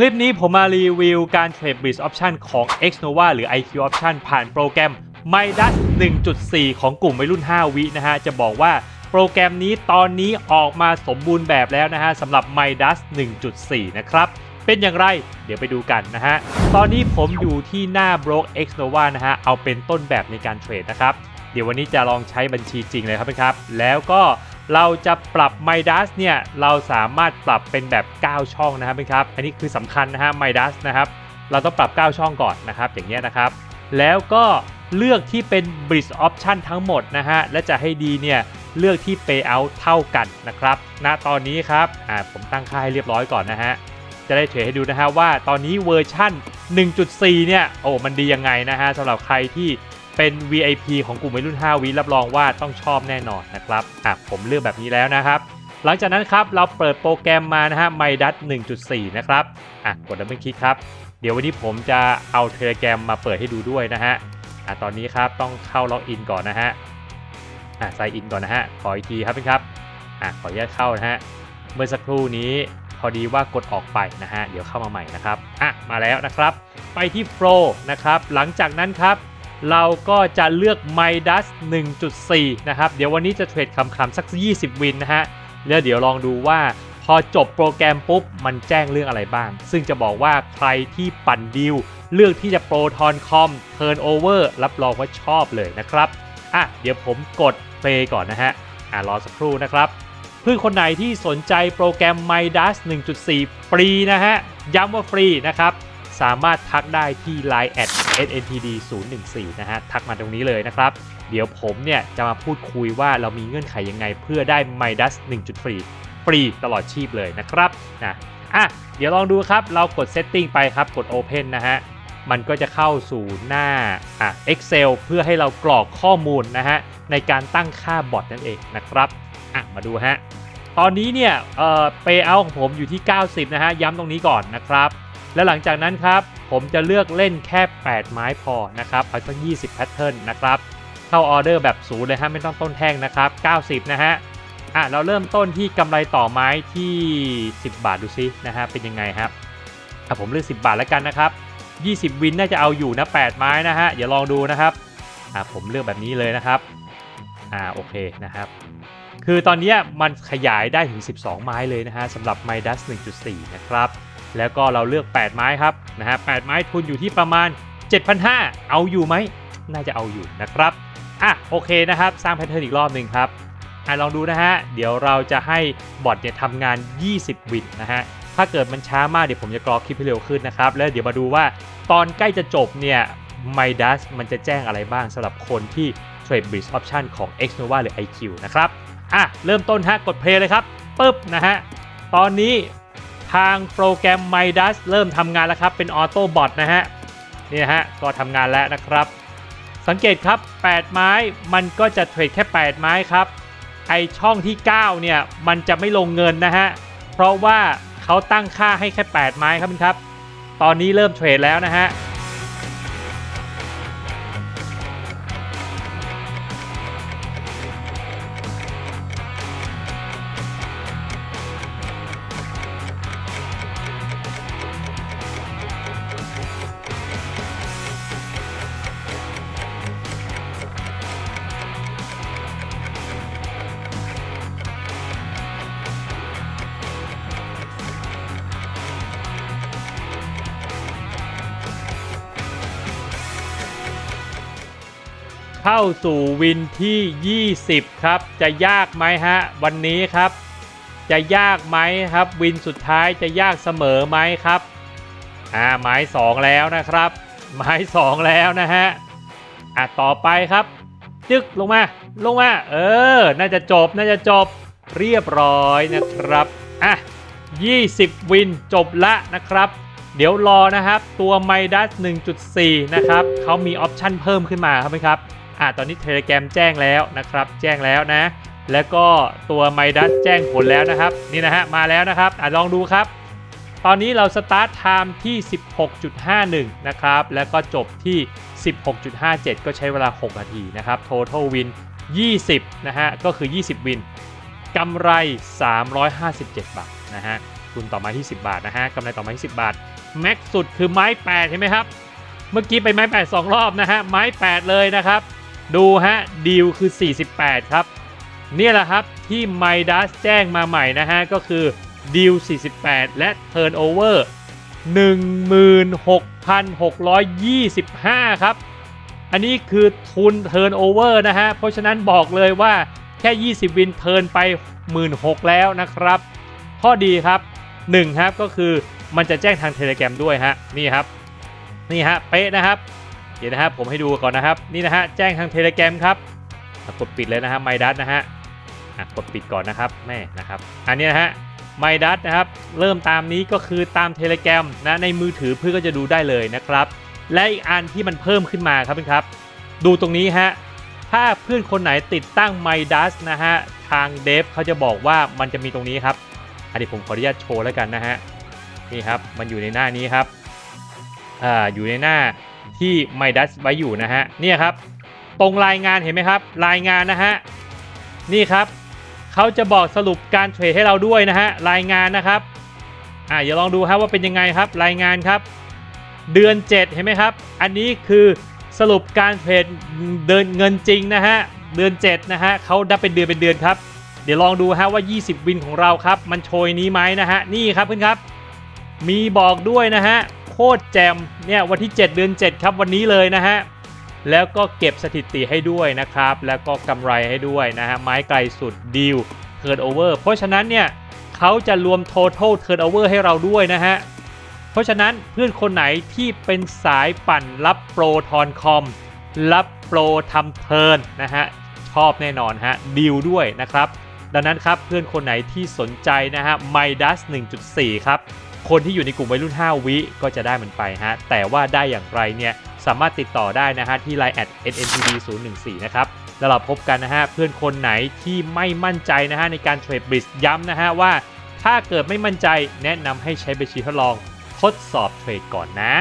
คลิปนี้ผมมารีวิวการเทรด Bridge Option ของ Xnova หรือ IQ Option ผ่านโปรแกรม Midas 1.4 ของกลุ่มวัยรุ่น 5 วินะฮะ จะบอกว่าโปรแกรมนี้ตอนนี้ออกมาสมบูรณ์แบบแล้วนะฮะสำหรับ Midas 1.4 นะครับ เป็นอย่างไรเดี๋ยวไปดูกันนะฮะ ตอนนี้ผมอยู่ที่หน้า Broke Xnova นะฮะ เอาเป็นต้นแบบในการเทรดนะครับ เดี๋ยววันนี้จะลองใช้บัญชีจริงเลยครับครับ แล้วก็ เราจะปรับ Midas เนี่ยเราสามารถปรับเป็นแบบ 9 ช่องนะครับครับ อันนี้คือสำคัญนะฮะ Midas นะครับ เราต้องปรับ 9 ช่องก่อนนะครับอย่างเงี้ยนะครับ แล้วก็เลือกที่เป็น Bridge Option ทั้งหมดนะฮะ และจะให้ดีเนี่ยเลือกที่ Payout เท่ากันนะครับณตอนนี้ครับอ่าผมตั้งค่าให้เรียบร้อยก่อนนะฮะจะได้เทรดให้ดูนะฮะว่าตอนนี้เวอร์ชั่น 1.4 เนี่ยโอ้มันดียังไงนะฮะสำหรับใครที่ เป็น VIP ของกลุ่มวัยรุ่น 5 วิรับรองว่าต้องชอบแน่นอนนะครับอะผมเลือกแบบนี้แล้วนะครับ หลังจากนั้นครับเราเปิดโปรแกรมมานะฮะ Midas 1.4 นะครับอะกดดับเบิลคลิกครับ เดี๋ยววันนี้ผมจะเอาเทเลแกรมมาเปิดให้ดูด้วยนะฮะอะตอนนี้ครับต้องเข้าล็อกอินก่อนนะฮะอะใส่อินก่อนนะฮะขออีกทีครับพี่ครับอะขออนุญาตเข้านะฮะเมื่อสักครู่นี้พอดีว่ากดออกไปนะฮะ เดี๋ยวเข้ามาใหม่นะครับ อะ มาแล้วนะครับ ไปที่ Flow นะครับ หลังจากนั้นครับ เราก็จะเลือก Midas 1.4 นะครับ เดี๋ยววันนี้จะเทรดคำๆสัก 20 วินนะฮะ แล้วเดี๋ยวลองดูว่าพอจบโปรแกรมปุ๊บ มันแจ้งเรื่องอะไรบ้าง ซึ่งจะบอกว่าใครที่ปั่นดิว เลือกที่จะโปรทอนคอมเทิร์นโอเวอร์รับรองว่าชอบเลยนะครับ อะ เดี๋ยวผมกดเพลย์ก่อนนะฮะ อะรอสักครู่นะครับเพื่อนคนไหนที่สนใจโปรแกรม Midas 1.4 ฟรีนะฮะ ย้ำว่าฟรีนะครับ สามารถทักได้ที่ Line at ntd 014นะฮะ ทักมาตรงนี้เลยนะครับ เดี๋ยวผมเนี่ยจะมาพูดคุยว่าเรามีเงื่อนไขยังไงเพื่อได้ Midas 1.4ฟรีตลอดชีพเลยนะครับนะอะเดี๋ยวลองดูครับ เรากด Setting ไปครับ กด Open นะฮะ มันก็จะเข้าสู่หน้าอะ Excel เพื่อให้เรากรอกข้อมูลนะฮะ ในการตั้งค่าบอทนั่นเองนะครับอะมาดูฮะตอนนี้เนี่ยเอ่อ payout ของผมอยู่ที่ 90 นะฮะ ย้ำตรงนี้ก่อนนะครับ แล้วหลังจากนั้นครับ ผมจะเลือกเล่นแค่ 8 ไม้พอนะครับ เอาสัก20 แพทเทิร์นนะครับ เข้าออเดอร์แบบศูนย์เลยฮะไม่ต้องต้นแท่งนะครับ 90 นะฮะอะเราเริ่มต้นที่กำไรต่อไม้ที่ 10 บาทดูซินะฮะเป็นยังไงครับอะผมเลือก 10 บาทแล้วกันนะครับ 20 วินน่าจะเอาอยู่นะ 8 ไม้นะฮะเดี๋ยวลองดูนะครับอะผมเลือกแบบนี้เลยนะครับอ่าโอเคนะครับ คือตอนนี้มันขยายได้ถึง 12 ไม้เลยนะฮะสำหรับ Midas 1.4 นะครับ แล้วก็เราเลือก 8 ไม้ครับนะฮะ8ไม้ทุนอยู่ที่ประมาณ 7,500 เอาอยู่ไหม น่าจะเอาอยู่นะครับ อะโอเคนะครับ สร้างแพทเทิร์นอีกรอบหนึ่งครับอะลองดูนะฮะ เดี๋ยวเราจะให้บอทเนี่ยทำงาน 20 วินนะฮะ ถ้าเกิดมันช้ามากเดี๋ยวผมจะกรอคลิปให้เร็วขึ้นนะครับ แล้วเดี๋ยวมาดูว่าตอนใกล้จะจบเนี่ย Midas มันจะแจ้งอะไรบ้างสำหรับคนที่เทรด Bridge Option ของ Xnova หรือ IQ นะครับ อะ เริ่มต้นฮะ กดเพลย์เลยครับปึ๊บนะฮะ ตอนนี้ ทางโปรแกรม Midas เริ่มทำงานแล้วครับ เป็นออโต้บอทนะฮะ นี่ฮะ ก็ทำงานแล้วนะครับ สังเกตครับ 8 ไม้มันก็จะเทรดแค่ 8 ไม้ครับ ไอช่องที่ 9 เนี่ย มันจะไม่ลงเงินนะฮะ เพราะว่าเขาตั้งค่าให้แค่ 8 ไม้ครับครับ ตอนนี้เริ่มเทรดแล้วนะฮะ เข้าสู่วินที่ 20 ครับ จะยากไหมฮะ วันนี้ครับ จะยากไหมครับ วินสุดท้ายจะยากเสมอไหมครับอ่าไม้2แล้วนะครับไม้2แล้วนะฮะอะต่อไปครับ จึกลงมา ลงมา เออ น่าจะจบน่าจะจบเรียบร้อยนะครับอะ20 วินจบละนะครับ เดี๋ยวรอนะครับ ตัว Midas 1.4 นะครับเขามีออปชันเพิ่มขึ้นมาครับไหมครับ อะตอนนี้ Telegram แจ้งแล้วนะครับ แจ้งแล้วนะ แล้วก็ตัว Midas แจ้งผลแล้วนะครับ นี่นะฮะมาแล้วนะครับอะลองดูครับ ตอนนี้เราสตาร์ทไทม์ที่ 16.51 นะครับ แล้วก็จบที่ 16.57 ก็ใช้เวลา 6 นาทีนะครับ Total Win 20 นะฮะ ก็คือ 20 วินกำไร 357 บาทนะฮะทุนต่อม้ที่ 10 บาทนะฮะกำไรต่อม้ที่ 10 บาท แม็กสุดคือไม้ 8 เห็นไหมครับ เมื่อกี้ไปไม้ 8 2 รอบนะฮะ ไม้ 8 เลยนะครับ ดูฮะดีลคือ 48 ครับ นี่แหละครับที่ไมดัสแจ้งมาใหม่นะฮะ ก็คือดีล 48 และเทิร์นโอเวอร์16,625 ครับ อันนี้คือทุนเทิร์นโอเวอร์นะฮะ เพราะฉะนั้นบอกเลยว่าแค่ 20 วินเทิร์นไป 16,000 แล้วนะครับ ข้อดีครับ 1 ครับก็คือมันจะแจ้งทางเทเล gram ด้วยฮะ นี่ครับ นี่ฮะ เป๊ะนะครับ เดี๋ยวนะครับผมให้ดูก่อนนะครับ นี่นะฮะแจ้งทางเทเล gram ครับอะกดปิดเลยนะฮะไมดัสนะฮะอะกดปิดก่อนนะครับแม่นะครับ อันนี้นะฮะไมดัสนะครับ เริ่มตามนี้ก็คือตามเทเล gram นะในมือถือเพื่อก็จะดูได้เลยนะครับ และอีกอันที่มันเพิ่มขึ้นมาครับเพื่อนครับ ดูตรงนี้ฮะถ้าเพื่อนคนไหนติดตั้ง m i d a s นะฮะทางเดฟเขาจะบอกว่ามันจะมีตรงนี้ครับ อันนี้ผมขออนุญาตโชว์แล้วกันนะฮะนี่ครับมันอยู่ในหน้านี้ครับอ่าอยู่ในหน้า ที่ m i d a s ไว้อยู่นะฮะเนี่ยครับ ตรงรายงานเห็นไหมครับ รายงานนะฮะนี่ครับเขาจะบอกสรุปการเทรดให้เราด้วยนะฮะรายงานนะครับอ่าอย่าลองดูครับว่าเป็นยังไงครับ รายงานครับ เดือน 7 เห็นไหมครับ อันนี้คือสรุปการเทรดเดินเงินจริงนะฮะเดือน 7 นะฮะเขาดับเป็นเดือนเป็นเดือนครับ เดี๋ยวลองดูฮะว่า 20 วินของเราครับ มันโชยนี้ไหมนะฮะนี่ครับเพื่อนครับ มีบอกด้วยนะฮะ คตรแจมเนี่ยวันที่ 7 เดือน 7 ครับวันนี้เลยนะฮะแล้วก็เก็บสถิติให้ด้วยนะครับ แล้วก็กำไรให้ด้วยนะฮะไม้ไกลสุดดีลเทิร์นโอเวอร์เพราะฉะนั้นเนี่ยเขาจะรวม total turnover ให้เราด้วยนะฮะเพราะฉะนั้นเพื่อนคนไหนที่เป็นสายปั่นรับโปรทอนคอมรับโปรทำเทิร์นนะฮะชอบแน่นอนฮะดีลด้วยนะครับ ดังนั้นครับเพื่อนคนไหนที่สนใจนะฮะ Midas 1.4 ครับ คนที่อยู่ในกลุ่มวัยรุ่น 5 วิก็จะได้มันไปฮะ แต่ว่าได้อย่างไรเนี่ยสามารถติดต่อได้นะฮะที่ Line at @nntd 0 1 4นะครับ แล้วเราพบกันนะฮะเพื่อนคนไหนที่ไม่มั่นใจนะฮะในการเทรดบริดย้ำนะฮะว่า ถ้าเกิดไม่มั่นใจแนะนำให้ใช้บัญชีทดลองทดสอบเทรดก่อนนะ